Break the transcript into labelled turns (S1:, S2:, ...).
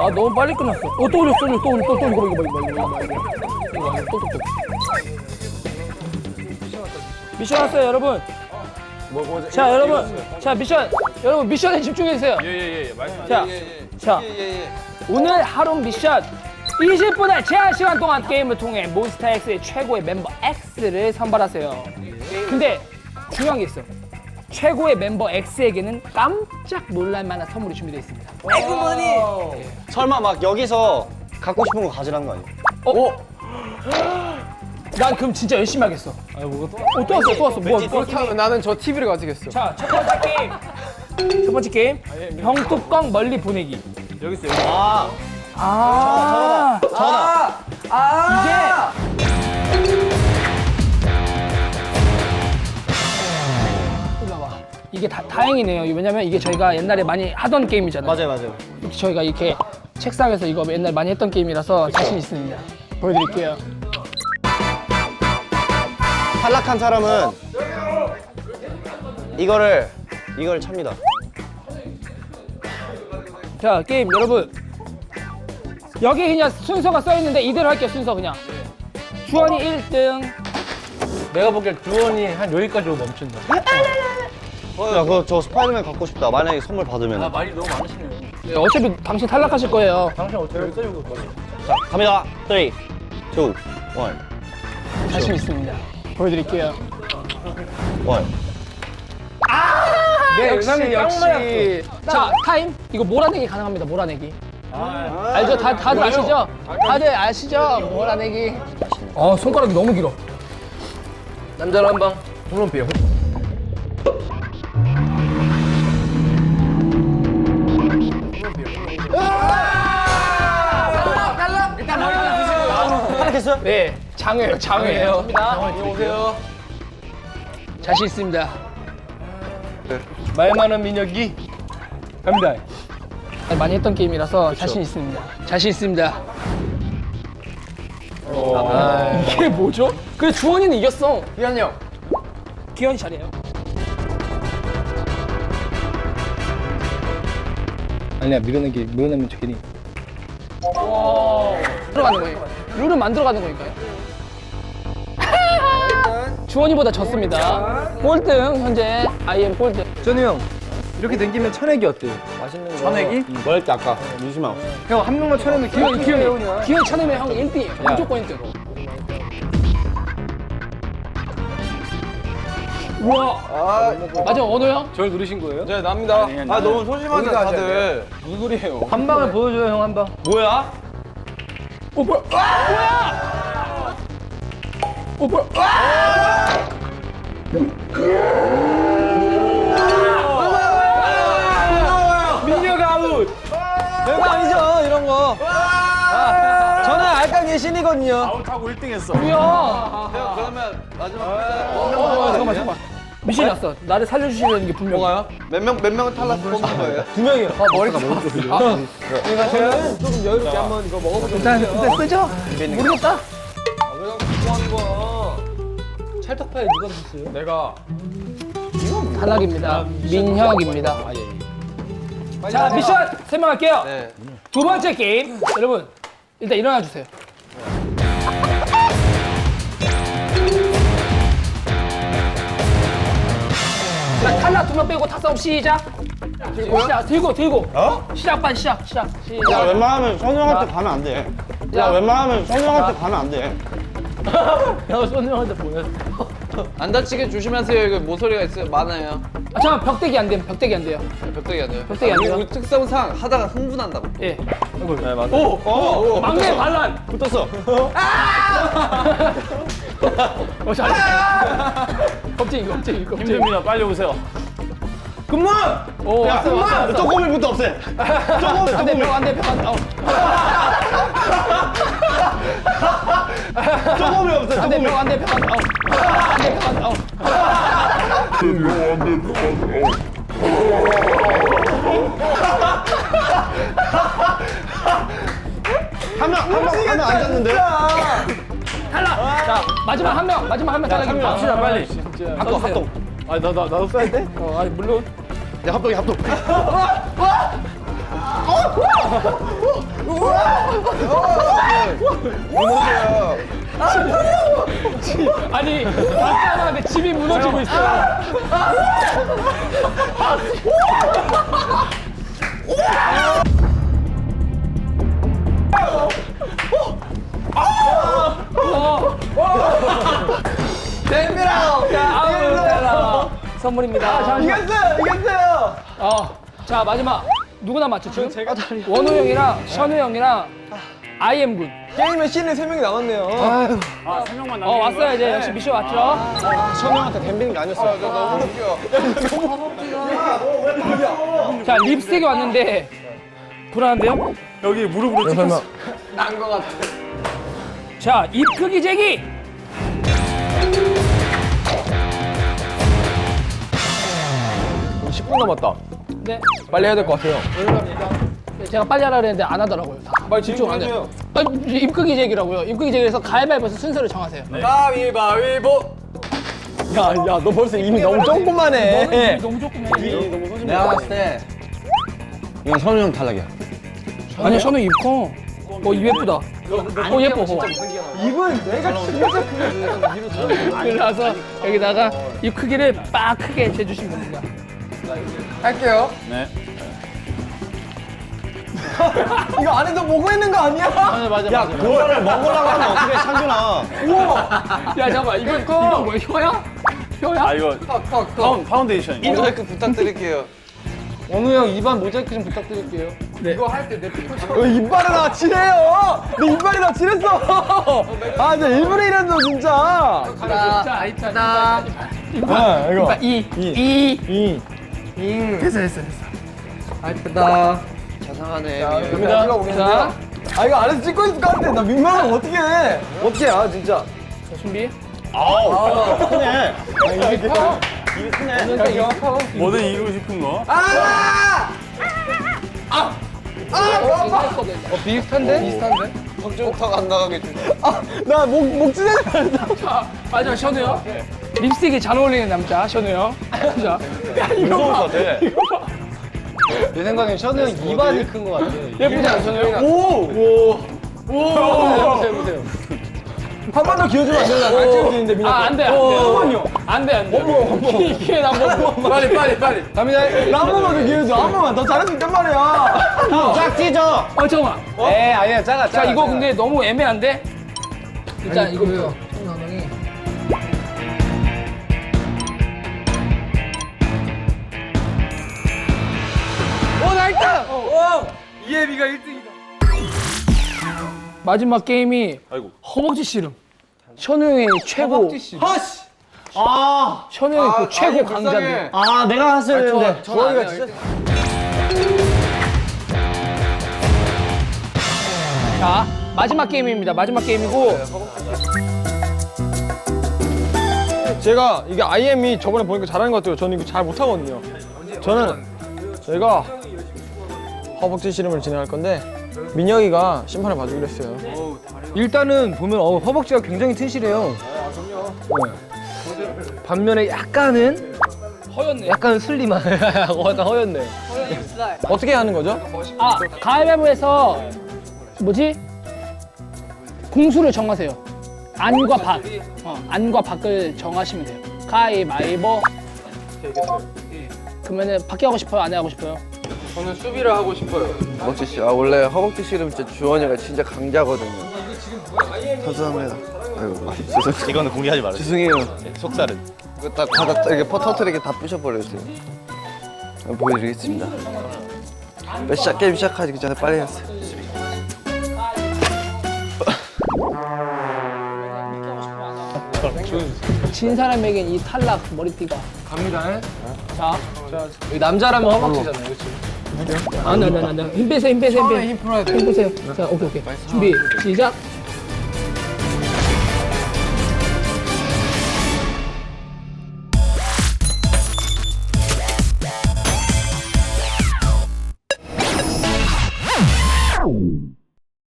S1: 끝났어. 아 너무 빨리 끝났어. 어, 또 올려, 또 올려, 또 올려, 또 올려. 이거 봐, 이거 봐, 이거 봐, 이거 봐. 이거 봐, 또, 또, 또. 미션 왔어요, 여러분.
S2: 뭐, 뭐,
S1: 자, 여러분. 자, 미션. 여러분, 미션에 집중해 주세요.
S2: 예 예 예 말씀.
S1: 자, 자. 오늘 하루 미션 20분의 제한 시간 동안 게임을 통해 몬스타엑스의 최고의 멤버 X를 선발하세요. 근데 중요한 게 있어. 최고의 멤버 X에게는 깜짝 놀랄 만한 선물이 준비되어 있습니다.
S3: 설마 막 여기서 갖고 싶은 거 가지라는 거 아니야?
S1: 난 그럼 진짜 열심히 하겠어. 아, 뭐가 또? 어, 또 왔어, 또 왔어. 뭐, 뭐.
S2: 그렇다면 나는 저 TV를 가지겠어.
S1: 자, 첫 번째 게임. 첫 번째 게임. 병 뚜껑 멀리 보내기.
S2: 여기 있어 여기.
S3: 아,
S1: 아,
S3: 전화.
S1: 이리 이게 다, 다행이네요. 왜냐면 이게 저희가 옛날에 많이 하던 게임이잖아요.
S3: 맞아요, 맞아요.
S1: 이렇게 저희가 이렇게 책상에서 이거 옛날 많이 했던 게임이라서 자신 있습니다. 보여드릴게요.
S3: 탈락한 사람은 이거를 이걸 찹니다.
S1: 자, 게임 여러분. 여기 그냥 순서가 써 있는데 이대로 할게요, 순서 그냥. 주원이 1등.
S2: 내가 보기엔 주원이 한 여기까지로 멈춘다.
S3: 어, 야, 그거 저 스파이더맨 갖고 싶다. 만약에 선물 받으면.
S2: 아 말이 너무 많으시네요.
S1: 네, 어차피 당신 탈락하실 거예요.
S2: 당신 여기 써주고.
S3: 자, 갑니다. 3, 2, 1.
S1: 자신 있습니다. 보여드릴게요.
S3: 1.
S1: 네,
S2: 역시, 역시.
S1: 자, 타임. 이거 몰아내기 가능합니다, 몰아내기. 알죠? 다, 다들 아시죠? 다들 아시죠? 몰아내기. 어, 손가락이 너무 길어.
S2: 남자로 한 방. 홈런 비어.
S3: 탈락했어요?
S1: 네, 장어예요, 장어예요.
S2: 오세요.
S1: 자신 있습니다.
S2: 말 많은 민혁이 갑니다.
S1: 많이 했던 게임이라서 자신 있습니다. 자신 있습니다. 아, 이게 뭐죠? 그래 주원이는 이겼어.
S2: 기한 형.
S1: 기현이 잘해요.
S2: 아니야 밀어내기 밀어내면 괜히.
S1: 들어가는 거예요. 룰은 만들어가는 거니까요. 주원이보다 졌습니다. 꼴등 현재 IM 꼴등.
S2: 전우 형 이렇게 댕기면 천액이 어때요? 맛있는 거. 천액이?
S3: 뭐였지, 아까? 민심아.
S2: 형 한 명만 천액은
S1: 기현
S2: 기현
S1: 기현이
S2: 기현이.
S1: 기현 쳐내면 형 1등이에요. 무조건 1등. 우와. 맞아 원호 형?
S2: 저를 누르신 거예요?
S4: 네, 납니다. 아, 너무
S2: 우리가
S4: 다들. 무슨 소리예요?
S2: 한 방을 보여줘요 형 한 방.
S4: 뭐야?
S1: 어 뭐야? 아, 뭐야? 어 뭐야?
S4: 민혁 아웃! 별거 아니죠, 이런 거. 아, 저는 알까기의 신이거든요.
S2: 아웃하고 1등했어.
S1: 뭐야?
S4: 그러면 마지막
S1: 어, 잠깐만 잠깐만. 미션이 왔어. 나를 살려주시는 게 분명해.
S4: 뭐가요? 몇 명, 몇 명은 탈락 뽑는 거예요?
S1: 두 명이요. 아, 머리가
S4: 조금 여유롭게 한번 이거 먹어보세요.
S1: 일단 일단 쓰죠. 모르겠다.
S2: 찰떡파에 누가 드셨어요?
S4: 내가.
S1: 탈락입니다. 민혁입니다. 자 미션 설명할게요.
S4: 네.
S1: 두 번째 게임 여러분 일단 일어나 주세요. 자 탈락 두 명 빼고 타싸움 시작. 들고 시작 들고 들고.
S3: 어?
S1: 시작 빨리 시작 시작
S3: 야,
S1: 시작.
S3: 웬만하면 선우 형한테 가면 안 돼. 야, 웬만하면 선우 형한테 가면 안 돼.
S1: 야 손님한테 보냈어.
S4: 안 다치게 조심하세요. 이거 모서리가 있어요. 많아요.
S1: 아 잠깐 벽대기 안 돼요. 벽대기 안 돼요.
S4: 벽대기 안 돼요.
S1: 벽대기 안 돼요?
S4: 우리 특성상 하다가 흥분한다고.
S1: 예.
S3: 네, 맞아.
S4: 오! 오!
S1: 막내 반란.
S3: 붙었어.
S1: 어 잘했어. 겁쟁이 겁쟁이 겁쟁이.
S2: 힘듭니다. 빨리 오세요.
S1: 근무. 오
S3: 야,
S1: 왔어 왔어 왔어.
S3: 쪼꼬미부터 없애. 쪼꼬미,
S1: 안돼
S3: 쪼꼬미.
S1: 벽 안돼 벽 안돼. 어.
S3: 쪼꼬미 없애,
S1: 안돼
S3: 쪼꼬미.
S1: 벽 안돼 벽 안돼. 어. 안돼 벽 안돼. 어.
S3: 한 명, 한 명, 한 명 앉았는데?
S1: 탈락. 자 마지막 한 명 마지막 한 명 탈락입니다.
S2: 갑시다 빨리.
S3: 합동, 합동.
S2: 아나 나 나도 써야 돼?
S1: 어 아니 물론.
S3: 야, 합동이 합동.
S1: 아니 아까는데 집이 무너지고 있어. 아, 선물입니다. 잠시만.
S4: 이겼어요, 이겼어요.
S1: 어, 자 마지막 누구나 맞죠 지금? 원호 형이랑 션우 형이랑 아이엠 군.
S4: 게임에 C는 3명이 남았네요.
S1: 어 왔어요 이제 역시 미션 왔죠?
S3: 천 형한테 덤비는 게 아니었어.
S1: 자 립스틱이 왔는데 불안한데요?
S2: 여기 무릎으로 찍혔어.
S1: 자입 크기 재기.
S2: 10분 남았다.
S1: 네.
S2: 빨리 해야 될 것 같아요.
S1: 제가 빨리 하라 그랬는데 안 하더라고요. 다.
S2: 빨리
S1: 집중 안 해요. 아니, 입 크기 재기라고요. 입 크기 재기에서 가위바위보에서 순서를 정하세요.
S2: 가위바위보.
S4: 야, 야, 너 벌써 이미 너무 조금만 해.
S1: 너는 입이 너무 조금해.
S3: 내가 봤을 때 이건 선우 형 탈락이야.
S1: 아니야 션우 입 커. 어, 입 예쁘다. 어, 예뻐. 어.
S4: 입은 내가 진짜 크게
S1: 그래서 여기다가 입 크기를 빡 크게 재주시면 됩니다.
S4: 할게요.
S2: 네.
S4: 이거 안에서 보고 있는 거 아니야?
S3: 야, 그거를 먹으려고 하면 어떻게 창준아.
S1: 야, 잠깐만. 이건, 이건 뭐야? 혀야? 혀야?
S2: 아 이거 파운, 파운데이션.
S4: 모자이크 부탁드릴게요. 원우 형 입안 모자이크 좀 부탁드릴게요.
S1: 네.
S4: 이거 할 때내 이빨이랑 칠해요. 내 이빨이랑 칠했어. 아, 진짜 일부러 이랬어 진짜.
S1: 자, 이따.
S4: 아, 이거.
S1: 이빨 이. 이.
S4: 이.
S1: 됐어, 됐어, 됐어.
S4: 됩니다.
S1: 자,
S4: 아 이거 안에서 찍고 있을 것 같아. 나 민망하면 어떻게 해? 어떻게 해? 아 진짜.
S1: 자, 준비.
S3: 아우, 크네.
S4: 입이 커.
S3: 입이 크네.
S2: 뭐든 이기고 싶은 거.
S4: 아!
S1: 어,
S4: 비슷한데? 비슷한데? 걱정타가 안 나가게 좀. 아, 나목 목 찢어질 뻔했다.
S1: 자, 마지막 션우요. 립스틱이 잘 어울리는 남자, 션우요. 자,
S3: 무서울 것 같아.
S4: 내 생각엔 션우 형 입안이 큰 것 같아.
S1: 예쁘지 않아, 션우?
S4: 오! 오! 오! 해보세요, 해보세요. 한 번 더 기어주면 안 되나? 안 찍어주는데, 민혁.
S1: 아, 안 돼, 안 돼.
S4: 잠깐만요.
S1: 안 돼, 안 돼. 기회 한 번.
S4: 빨리, 빨리, 빨리. 갑니다. 한 번만 더 기어줘. 한 번만. 더 잘할 수 있단 말이야.
S3: 쫙 찢어.
S1: 어, 잠깐만.
S4: 에 아니야, 작아,
S1: 자, 이거 근데 너무 애매한데? 일단 이거
S4: 이예비가 1등이다.
S1: 마지막 게임이
S2: 아이고.
S1: 허벅지 씨름. 션우 형의 최고.
S4: 허씨!
S3: 아,
S1: 션우 형이 그 최고 강자인데.
S3: 아, 내가 했어야 되는데.
S4: 주원이가 진짜.
S1: 자, 마지막 게임입니다. 마지막 게임이고.
S4: 제가 이게 IM이 저번에 보니까 잘하는 것 같아요. 저는 이거 잘 못하거든요. 저는 저희가 허벅지 씨름을 진행할 건데 민혁이가 심판을 봐주기로 했어요. 일단은 보면 어, 허벅지가 굉장히 튼실해요. 네. 반면에 약간은
S1: 허였네.
S4: 약간 슬림한 약간 허였네. 어떻게 하는 거죠?
S1: 아, 가위바위보에서 뭐지? 공수를 정하세요. 안과 밖. 어, 안과 밖을 정하시면 돼요. 가위바위보. 그러면은 밖에 하고 싶어요? 안에 하고 싶어요?
S5: 허벅지 씨, 아 원래 허벅지 씨름 진짜 주원이가 진짜 강자거든요. 감사합니다. 아이고, 죄송,
S3: 이거는 공개하지 말아요.
S5: 죄송해요.
S3: 속살은.
S5: 이거 딱 바닥 이렇게 퍼터트리게 다 부셔버렸어요. 한번 보여드리겠습니다. 빨리 시작 게임 시작하기 전에 빨리 하세요.
S1: 진 사람에겐 이 탈락 머리띠가.
S4: 갑니다.
S1: 자,
S4: 여기 남자라면 허벅지잖아요, 그렇지?
S1: 안 돼, 안 돼, 안 돼. 힘 빼세요, 힘 빼세요, 힘 빼세요.
S4: 힘 풀어야 돼.
S1: 힘 빼세요. 자, 오케이, 오케이. 준비, 시작.